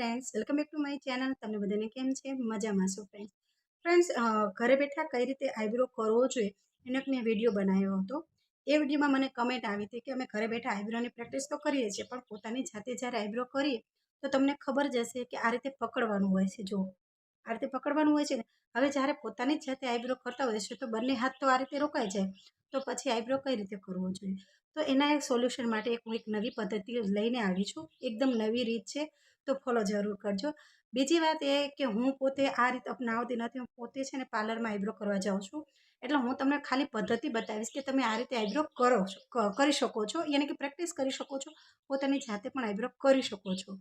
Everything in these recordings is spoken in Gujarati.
Friends welcome back to my channel તમને બધાને કેમ છે? મજામાં છો ફ્રેન્ડ્સ ફ્રેન્ડ્સ ઘરે બેઠા કઈ રીતે આઈબ્રો કરવો જોઈએ? એનો મેં વીડિયો બનાવ્યો હતો. એ વિડીયોમાં મને કમેન્ટ આવી હતી કે અમે ઘરે બેઠા આઈબ્રોની પ્રેક્ટિસ તો કરીએ છીએ, પણ પોતાની જાતે જ્યારે આઈબ્રો કરીએ, તો તમને ખબર જ હશે કે આ રીતે પકડવાનું હોય છે. જો, આ રીતે પકડવાનું હોય છે હવે જ્યારે પોતાની જ જાતે આઈબ્રો કરતા હોય છે, તો બંને હાથ તો આ રીતે રોકાઈ જાય. તો પછી આઈબ્રો કઈ રીતે કરવો જોઈએ? તો એના એક સોલ્યુશન માટે એક હું એક નવી પદ્ધતિ લઈને આવી છું. એકદમ નવી રીત છે. તો ફોલો જરૂર કરજો. બીજી વાત એ કે હું પોતે આ રીત અપનાવતી નથી. હું પોતે છે ને પાર્લરમાં આઈબ્રો કરવા જાઉં છું. એટલે હું તમને ખાલી પદ્ધતિ બતાવીશ કે તમે આ રીતે આઈબ્રો કરો છો કરી શકો છો. યાની કે પ્રેક્ટિસ કરી શકો છો. પોતાની જાતે પણ આઈબ્રો કરી શકો છો.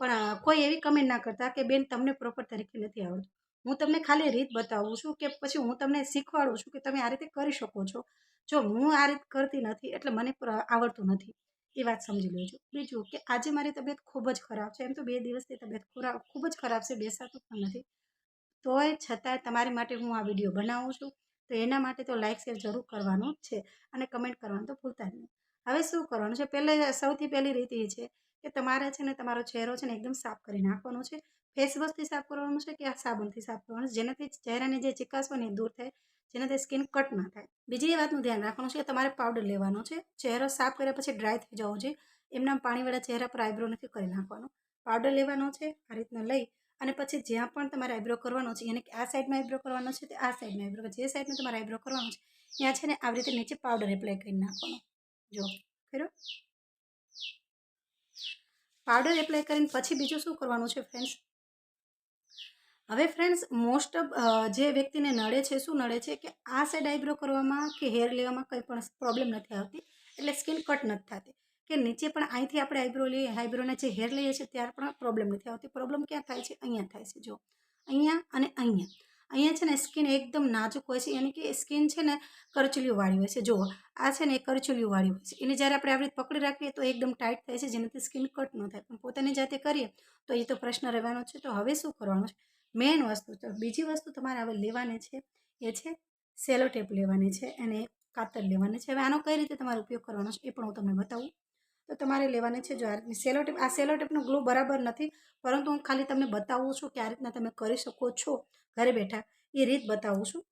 પણ કોઈ એવી કમેન્ટ ના કરતા કે બેન તમને પ્રોપર તરીકે નથી આવડતું. હું તમને ખાલી રીત બતાવું છું કે પછી હું તમને શીખવાડું છું કે તમે આ રીતે કરી શકો છો. જો હું આ રીત કરતી નથી એટલે મને આવડતું નથી. એ વાત સમજી લેજો. બીજું કે આજે મારી તબિયત ખૂબ જ ખરાબ છે. એમ તો બે દિવસથી તબિયત ખરાબ ખૂબ જ ખરાબ છે. બેસાતું પણ નથી. તોય છતાંય તમારી માટે હું આ વીડિયો બનાવું છું. તો એના માટે તો લાઇક શેર જરૂર કરવાનું છે અને કમેન્ટ કરવાનું તો ભૂલતા જ નહીં. હવે શું કરવાનું છે? પહેલે સૌથી પહેલી રીત એ છે કે તમારે છે ને, તમારો ચહેરો છે ને એકદમ સાફ કરી નાખવાનો છે. ફેસવોશથી સાફ કરવાનું છે કે આ સાબુનથી સાફ કરવાનું છે? જેનાથી ચહેરાની જે ચિકાસ હોય ને દૂર થાય જેનાથી સ્કિન કટ ના થાય. બીજી એ વાતનું ધ્યાન રાખવાનું છે કે તમારે પાવડર લેવાનો છે. ચહેરો સાફ કર્યા પછી ડ્રાય થઈ જવો જોઈએ. એમના પાણીવાળા ચહેરા પર આઈબ્રો નથી કરી નાખવાનો. પાવડર લેવાનો છે, આ રીતના લઈ અને પછી જ્યાં પણ તમારે આઈબ્રો કરવાનો છે એને આ સાઈડમાં આઈબ્રો કરવાનો છે, તે આ સાઈડમાં આઈબ્રો જે સાઈડમાં તમારે આઈબ્રો કરવાનો છે, ત્યાં છે ને આવી રીતે નીચે પાવડર એપ્લાય કરી નાખવાનો. જો કર્યો પાવડર એપ્લાય કરીને પછી બીજું શું કરવાનું છે ફ્રેન્ડ્સ હવે ફ્રેન્ડ્સ મોસ્ટ ઓફ જે વ્યક્તિને નડે છે, શું નડે છે કે આ સાઈડ આઈબ્રો કરવામાં કે હેર લેવામાં કંઈ પણ પ્રોબ્લેમ નથી આવતી, એટલે સ્કિન કટ નથી થતી. કે નીચે પણ અહીંથી આપણે આઈબ્રો લઈએ આઈબ્રોના જે હેર લઈએ છીએ ત્યારે પણ પ્રોબ્લેમ નથી આવતી. પ્રોબ્લેમ ક્યાં થાય છે? અહીંયા થાય છે જો અહીંયા અને અહીંયા. અહીંયા છે ને સ્કિન એકદમ નાજુક હોય છે, યાની કે સ્કિન છે ને કરચલીઓવાળી હોય છે, જુઓ. આ છે ને એ કરચલીઓવાળી હોય છે. એને જ્યારે આપણે આવી પકડી રાખીએ તો એકદમ ટાઈટ થાય છે, જેનાથી સ્કિન કટ ન થાય. પણ પોતાની જાતે કરીએ તો એ તો પ્રશ્ન રહેવાનો છે. તો હવે શું કરવાનું છે? મેઇન વસ્તુ તો, બીજી વસ્તુ તમારે હવે લેવાની છે, એ છે સેલો ટેપ લેવાની છે અને કાતર લેવાની છે. હવે આનો કઈ રીતે તમારે ઉપયોગ કરવાનો છે એ પણ હું તમને બતાવું. તો તમારે લેવાની છે જો આ રીતની સેલો ટેપ, આ સેલો ટેપનો ગ્લો બરાબર નથી, પરંતુ હું ખાલી તમને બતાવું છું કે આ રીતના તમે કરી શકો છો, ઘરે બેઠા એ રીત બતાવું છું.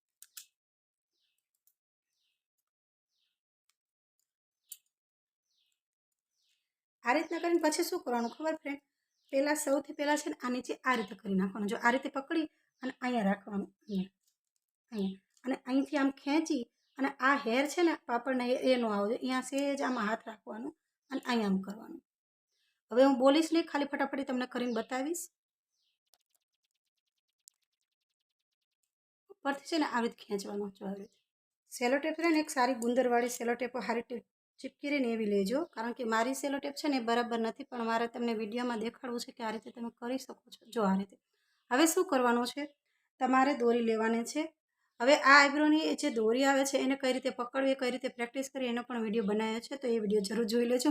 આ રીતના કરીને પછી શું કરવાનું ખબર ફ્રેન્ડ પહેલાં સૌથી પહેલાં છે ને આ નીચે આ રીતે કરી નાખવાનું. જો આ રીતે પકડી અને અહીંયા રાખવાનું. અહીંયા. અહીંયા. અને અહીંથી આમ ખેંચી અને આ હેર છે ને પાપડના એનો એ ન આવજો. અહીંયા સેજ આમાં હાથ રાખવાનું અને અહીંયા આમ કરવાનું. હવે હું બોલીશ નહીં, ખાલી ફટાફટી તમને કરીને બતાવીશ. ઉપરથી છે ને આવી રીતે ખેંચવાનું. જો આવી રીતે. સેલો છે ને, એક સારી ગુંદરવાળી સેલો ટેપ સારી ટેપ ચીપકી એવી લેજો. કારણ કે મારી સેલો ટેપ છે ને બરાબર નથી, પણ મારે તમને વિડીયોમાં દેખાડવું છે કે આ રીતે તમે કરી શકો છો. જો આ રીતે. હવે શું કરવાનું છે? તમારે દોરી લેવાની છે. હવે આ આઈબ્રોની જે દોરી આવે છે, એને કઈ રીતે પકડવી કઈ રીતે પ્રેક્ટિસ કરી, એનો પણ વીડિયો બનાવ્યો છે, તો એ વીડિયો જરૂર જોઈ લેજો.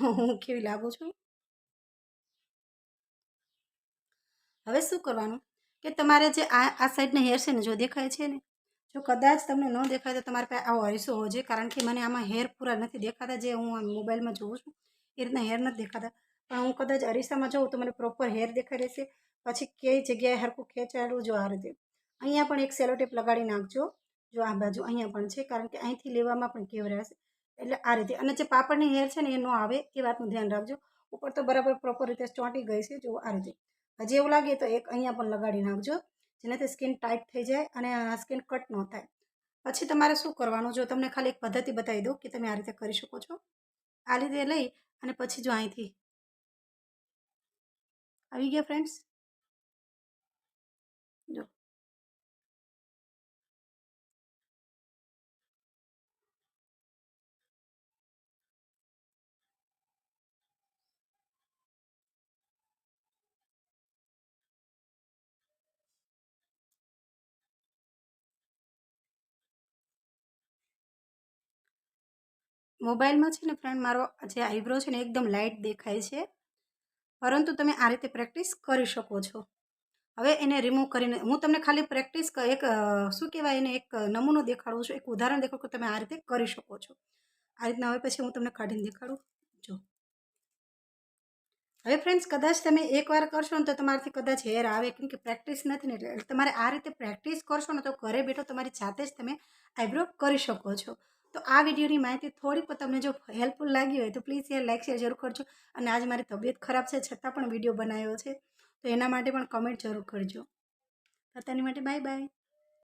હું કેવી લાગુ છું? હવે શું કરવાનું? કે તમારે જે આ આ સાઈડના હેર છે ને, જો દેખાય છે ને જો કદાચ તમને ન દેખાય તો તમારે પાસે આવો અરીસો હોવો જોઈએ, કારણ કે મને આમાં હેર પૂરા નથી દેખાતા, જે હું મોબાઈલમાં જોઉં છું, એ રીતના હેર નથી દેખાતા. પણ હું કદાચ અરીસામાં જોઉં તો મને પ્રોપર હેર દેખાઈ રહેશે. પછી કઈ જગ્યાએ હરખું ખેંચાયેલું જો આ રીતે. અહીંયા પણ એક સેલો ટેપ લગાડી નાખજો, જો આ બાજુ અહીંયા પણ છે, કારણ કે અહીંથી લેવામાં પણ કેવરાશે એટલે આ રીતે. અને જે પાપડની હેર છે ને, એ ન આવે, એ વાતનું ધ્યાન રાખજો. ઉપર તો બરાબર પ્રોપર રીતે ચોંટી ગઈ છે, જો આ રીતે. હજી એવું લાગે તો એક અહીંયા પણ લગાડી નાખજો. જેનાથી સ્કિન ટાઈટ થઈ જાય અને સ્કિન કટ ન થાય. પછી તમારે શું કરવાનું? જો તમને ખાલી એક પદ્ધતિ બતાવી દઉં કે તમે આ રીતે કરી શકો છો. આ રીતે લઈ અને પછી જો અહીંથી આવી ગયા ફ્રેન્ડ્સ મોબાઈલમાં છે ને ફ્રેન્ડ, મારો જે આઈબ્રો છે ને એકદમ લાઇટ દેખાય છે. પરંતુ તમે આ રીતે પ્રેક્ટિસ કરી શકો છો. હવે એને રિમૂવ કરીને, હું તમને ખાલી પ્રેક્ટિસ એક શું કહેવાય એને, એક નમૂનો દેખાડું છું. એક ઉદાહરણ દેખાડું કે તમે આ રીતે કરી શકો છો. આ રીતના હવે પછી હું તમને કાઢીને દેખાડું. જો. હવે ફ્રેન્ડ્સ, કદાચ તમે એકવાર કરશો ને તો તમારાથી કદાચ હેર આવે, કેમ કે પ્રેક્ટિસ નથી ને, એટલે તમારે આ રીતે પ્રેક્ટિસ કરશો ને તો ઘરે બેઠો તમારી જાતે જ તમે આઈબ્રો કરી શકો છો. તો આ વિડીયોની માહિતી થોડીક પણ તમને જો હેલ્પફુલ લાગી હોય તો પ્લીઝ યાર લાઇક શેર જરૂર કરજો. અને આજ મારી તબિયત ખરાબ છે, છતાં પણ વીડિયો બનાવ્યો છે. તો એના માટે પણ કમેન્ટ જરૂર કરજો. અત્યારની માટે બાય બાય